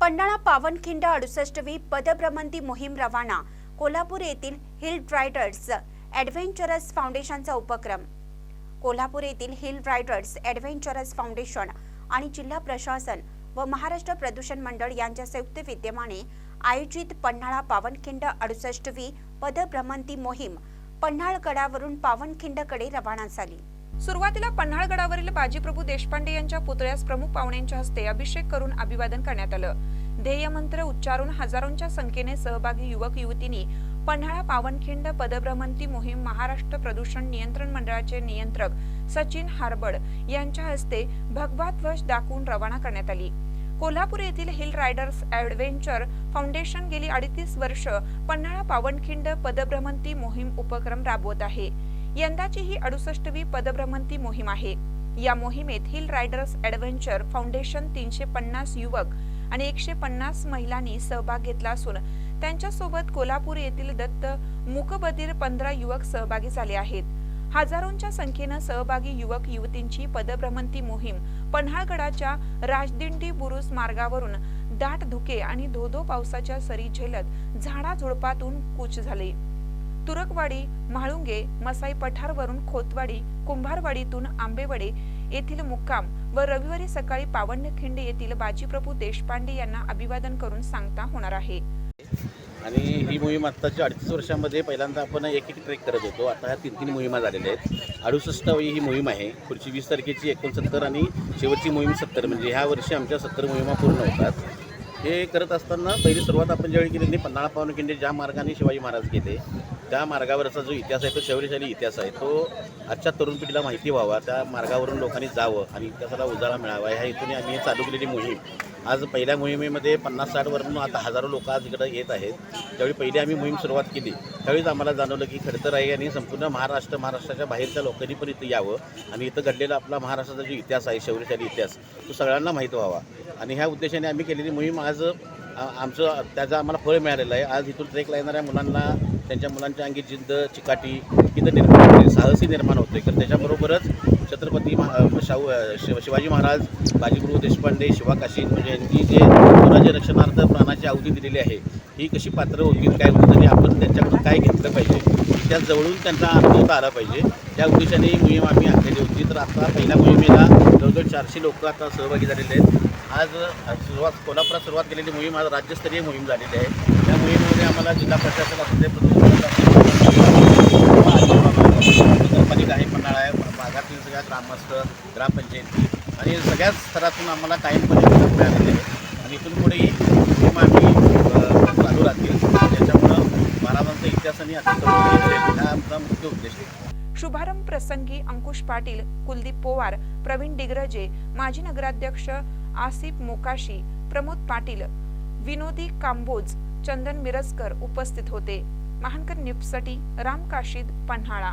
पन्हाळा पावनखिंड अडुसष्टवी पदभ्रमंती मोहीम रवाना कोल्हापूर येथील हिल रायडर्स ॲडव्हेंचरस फाउंडेशनचा उपक्रम. कोल्हापूर येथील हिल रायडर्स ॲडव्हेंचरस फाउंडेशन आणि जिल्हा प्रशासन व महाराष्ट्र प्रदूषण मंडळ यांच्या संयुक्त विद्यमाने आयोजित पन्हाळा पावनखिंड अडुसष्टवी पदभ्रमंती मोहीम पन्हाळगडावरून पावनखिंडकडे रवाना झाली. सुरुवातीला पन्हाळगडावरील बाजीप्रभू देशपांडे यांच्या पुतळ्यास प्रमुख पाहुण्यांच्या हस्ते अभिषेक करून अभिवादन करण्यात आलं. ध्येयमंत्र उच्चारून हजारोंच्या संख्येने सहभागी युवक युवतींनी पन्हाळा पावनखिंड पदभ्रमंती मोहीम महाराष्ट्र प्रदूषण नियंत्रण मंडळाचे नियंत्रक सचिन हारबड यांच्या हस्ते भगवा ध्वज दाखवून रवाना करण्यात आली. कोल्हापूर येथील हिल रायडर्स ॲडव्हेंचर फाउंडेशन गेली अडतीस वर्ष पन्हाळा पावनखिंड पदभ्रमंती मोहीम उपक्रम राबवत आहे. यंदाची ही अडुसष्टवी पदभ्रमंती मोहीम आहे. या मोहिमेत हिल रायडर्स ॲडव्हेंचर फाउंडेशन तीनशे पन्नास युवक आणि एकशे पन्नास महिलांनी सहभाग घेतला असून त्यांच्यासोबत कोल्हापूर येथील दत्त मूकबधीर पंधरा युवक सहभागी झाले आहेत. हजारोंच्या संख्येनं सहभागी युवक युवतींची पदभ्रमंती मोहीम पन्हाळगडाच्या राजदिंडी बुरुज मार्गावरून दाट धुके आणि धोधो पावसाच्या सरी झेलत झाडाझुडपातून कूच झाले. तुरकवाडी म्हाळुंगे मसाई पठारवरून खोतवाडी कुंभारवाडीतून आंबेवडे येथील मुक्काम व रविवारी सकाळी पावन्यखिंड येथील बाजीप्रभू देशपांडे यांना अभिवादन करून सांगता होणार आहे. आणि ही मोहीम आत्ताच्या अडतीस वर्षामध्ये पहिल्यांदा आपण एक एक ट्रेक करत होतो. आता ह्या तीन तीन मोहिमा झालेल्या आहेत. अडुसष्टावी ही मोहीम आहे. पुढची वीस तारखेची एकोणसत्तर आणि शेवटची मोहीम सत्तर. म्हणजे ह्या वर्षी आमच्या सत्तर मोहिमा पूर्ण होतात. हे करत असताना पहिली सुरुवात आपण ज्यावेळी केली पन्हाळा पावन पावनखिंडे ज्या मार्गाने शिवाजी महाराज गेले त्या मार्गावरचा जो इतिहास आहे तो शौर्यशाली इतिहास आहे तो आजच्या तरुण पिढीला माहिती व्हावा. त्या मार्गावरून लोकांनी जावं आणि इतिहासाला उजाळा मिळावा. ह्या हेतूने आम्ही चालू केलेली मोहीम. आज पहिल्या मोहिमेमध्ये पन्नास साठवरून आता हजारो लोक आज इकडं येत आहेत. त्यावेळी पहिली आम्ही मोहीम सुरुवात केली. त्यावेळीच आम्हाला जाणवलं की खडतर आहे आणि संपूर्ण महाराष्ट्र महाराष्ट्राच्या बाहेरच्या लोकांनी पण इथं यावं आणि इथं घडलेला आपला महाराष्ट्राचा जो इतिहास आहे शौर्यशाली इतिहास तो सगळ्यांना माहीत व्हावा. आणि ह्या उद्देशाने आम्ही केलेली मोहीम आज आमचं त्याचं आम्हाला फळ मिळालेलं आहे. आज इथून ट्रेकला येणाऱ्या मुलांना त्यांच्या मुलांच्या अंगी जिद्द चिकाटी इथं निर्माण होते साहसी निर्माण होते. तर त्याच्याबरोबरच छत्रपती शाहू शिव शिवाजी महाराज बाजीप्रभू देशपांडे शिवाकाशी म्हणजे यांनी जे स्वराज्य रक्षणार्थ प्राणाची आहुती दिलेली आहे ही कशी पात्र होती काय होती आणि आपण त्यांच्याकडून काय घेतलं पाहिजे? त्या जवळून त्यांचा अनुभवता आला पाहिजे. त्या उद्देशाने ही मोहीम आम्ही आखलेली होती. तर आता पहिल्या मोहिमेला जवळजवळ चारशे लोक आता सहभागी झालेले आहेत. आज सुरुवात कोल्हापुरात सुरुवात केलेली मोहीम आज राज्यस्तरीय मोहीम झालेली आहे. त्या मोहिमेमध्ये आम्हाला जिल्हा प्रशासन असू दे प्रशासन, नगरपालिका आहे पन्हाळा आहे भागातील सगळ्या ग्रामस्थ ग्रामपंचायती आणि सगळ्याच स्तरातून आम्हाला कायमपणे मदत मिळालेली आहे. आणि इथून पुढेही ही मोहीम आम्ही चालू राहतील. त्याच्यामुळं महाराजांचा इतिहास आणि आता हा आमचा मुख्य उद्देश आहे. शुभारंभ प्रसंगी अंकुश पाटील कुलदीप पोवार प्रवीण डिग्रजे माजी नगराध्यक्ष आसिफ मोकाशी प्रमोद पाटील विनोदी कांबोज चंदन मिरजकर उपस्थित होते. महानकर न्यूजसाठी राम काशीद पन्हाळा.